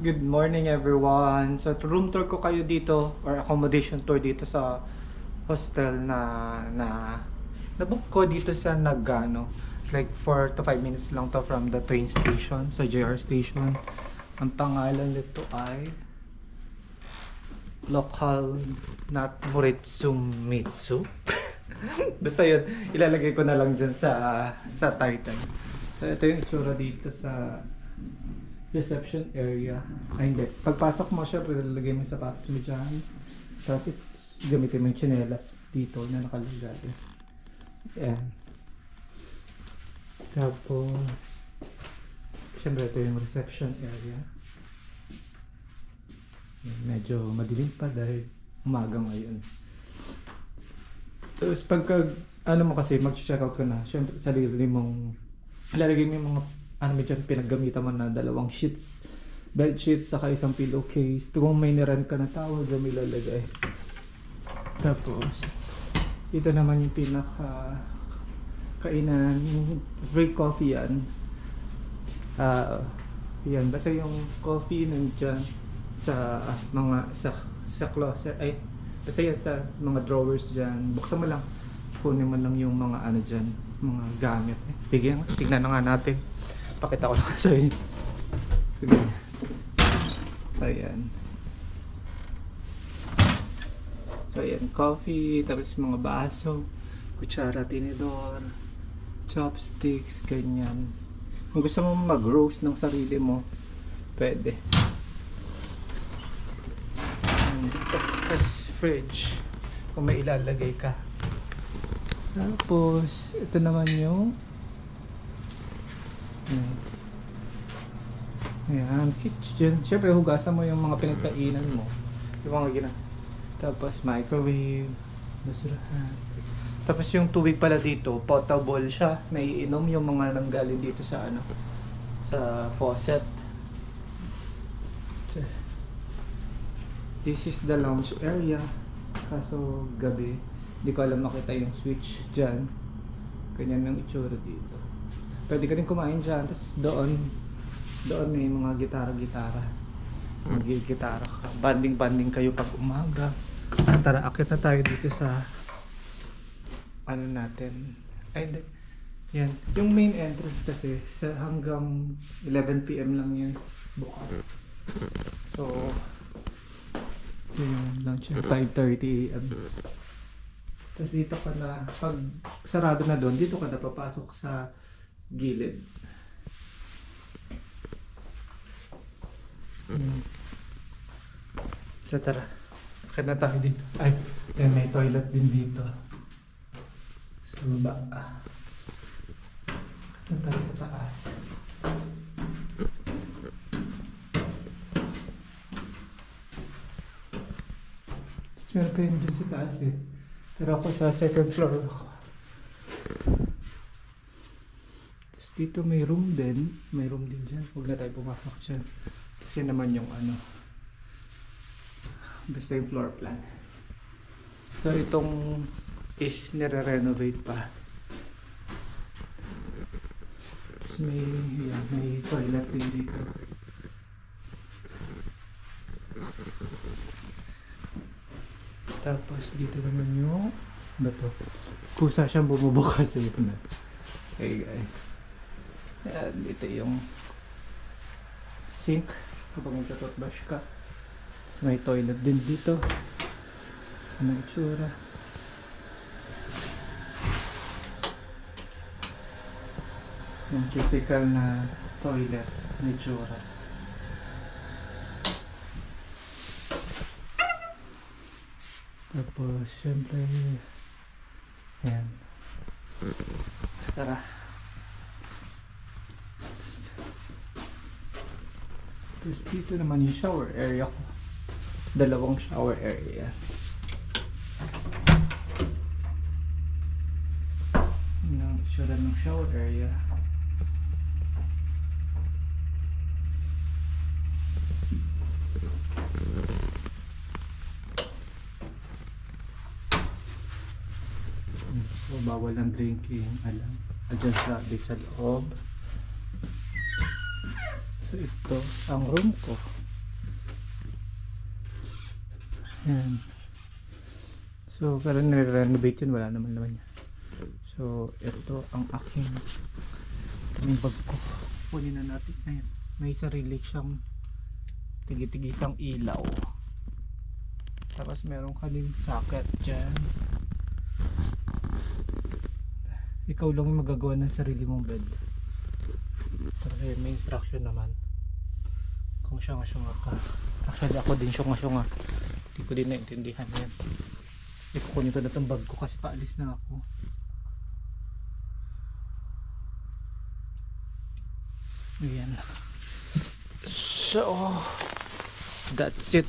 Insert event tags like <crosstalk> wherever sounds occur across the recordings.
Good morning everyone. So room tour ko kayo dito or accommodation tour dito sa hostel na na nabook ko dito sa Nagano. Like 4 to 5 minutes lang to from the train station, sa JR station. Ang pangalan nito ay Local Not Moritsumitsu. <laughs> Basta yun, ilalagay ko na lang dyan sa sa title. So ito yung itsura dito sa reception area. Ay hindi. Pagpasok mo, syempre lalagay mo yung sapatos mo dyan. Tapos it- gamitin mo yung tsinelas dito na nakalagay. Ayan. Tapos, syempre ito yung reception area. Medyo madilim pa dahil umaga ngayon. Tapos pagka, ano mo kasi, mag-check out ko na, syempre sarili mong, lalagay mo yung mga, ano mo dyan, pinaggamitan mo na dalawang sheets, bed sheets, saka isang pillowcase. Kung may niran ka na towel, dyan may. Tapos, ito naman yung pinaka kainan, yung free coffee yan. Ah, yan, basta yung coffee nandyan sa mga, sa, sa closet, ay, basta yan sa mga drawers dyan. Buksan mo lang, kunin mo lang yung mga ano dyan, mga gamit. Eh. Bigyan, tignan na nga natin. Pakita ko lang <laughs> sa inyo. Ayan. So ayan, coffee, tapos mga baso, kutsara, tinidor, chopsticks, ganyan. Kung gusto mo mag-roast ng sarili mo, pwede. Tapos fridge, kung may ilalagay ka. Tapos, ito naman yung Ayan. Ayan, kitchen. Siyempre, hugasan mo yung mga pinagkainan mo. Yung mga gina. Tapos, microwave. Basurahan. Tapos, yung tubig pala dito, potable siya. May inom yung mga nanggaling dito sa ano, sa faucet. This is the lounge area. Kaso, gabi. Hindi ko alam makita yung switch dyan. Ganyan yung itsura dito. Pwede ka rin kumain dyan. Tapos doon, doon may mga gitara-gitara. Mag-gitara ka. Banding-banding kayo pag umaga. Tara, akit na tayo dito sa ano natin. Ay, hindi. Yan. Yung main entrance kasi sa hanggang 11pm lang yan bukas. So, yun yung lunch yung 5.30 am. Tapos dito ka na, pag sarado na doon, dito ka na papasok sa gilid. Hmm. So tara, akit na tayo dito. Ay, eh, may toilet din dito. Sa baba. Akit na tayo sa taas. Tapos meron pa yun dyan sa taas eh. Pero ako sa second floor ako. Tapos dito may room din. May room din dyan. Huwag na tayo pumasok dyan. Kasi naman yung ano. Basta yung floor plan. So itong is nire-renovate pa. Tapos may, yan, may toilet din dito. Tapos dito naman yung ano to? Kusa siyang bumubukas eh. Hey guys. Ayan, dito yung sink kapag magta-toothbrush ka. Tapos may toilet din dito. Ano itsura? Yung typical na toilet na itsura. Tapos, syempre, yan. Tara. Tapos dito naman yung shower area ko. Dalawang shower area. Yun ang itsura ng shower area. So, bawal ang drinking. Alam. Adyan sa, sa loob. So, ito ang room ko. Yan. So, pero nire-renovate yun, wala naman naman yan. So, ito ang aking kaming bag ko. Kunin na natin. Ayan. May sarili siyang tigi-tigisang ilaw. Tapos meron ka socket dyan. Ikaw lang yung magagawa ng sarili mong bed. Kasi may instruction naman. Kung siya nga siya nga ka. Actually ako din siya nga siya nga. Hindi ko din naintindihan yan. Ikukunin ko na itong bag ko kasi paalis na ako. Ayan. So, that's it.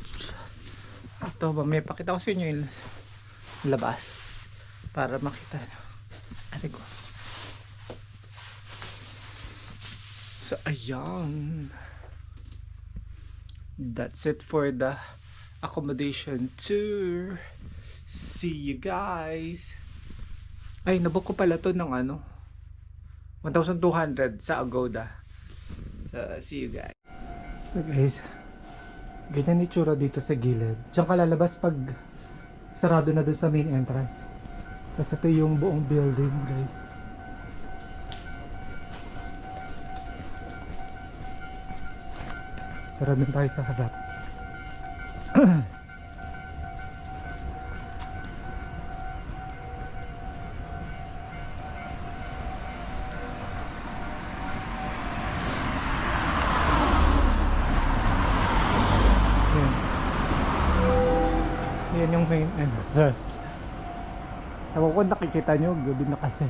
Ito may pakita ko sa inyo yung labas para makita. Ate ko. So, ayan. That's it for the accommodation tour. See you guys. Ay, nabook ko pala to ng ano. 1,200 sa Agoda. So, see you guys. So guys, ganyan itsura dito sa gilid. Diyan ka lalabas pag sarado na dun sa main entrance. Tapos ito yung buong building guys. Tara dun tayo sa harap. Yan. Yung main entrance. Ewan ko nakikita nyo, gabi na kasi.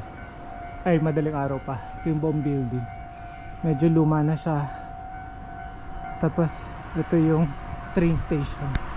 Ay, madaling araw pa. Ito yung buong building. Medyo luma na siya. Tapos, ito yung train station.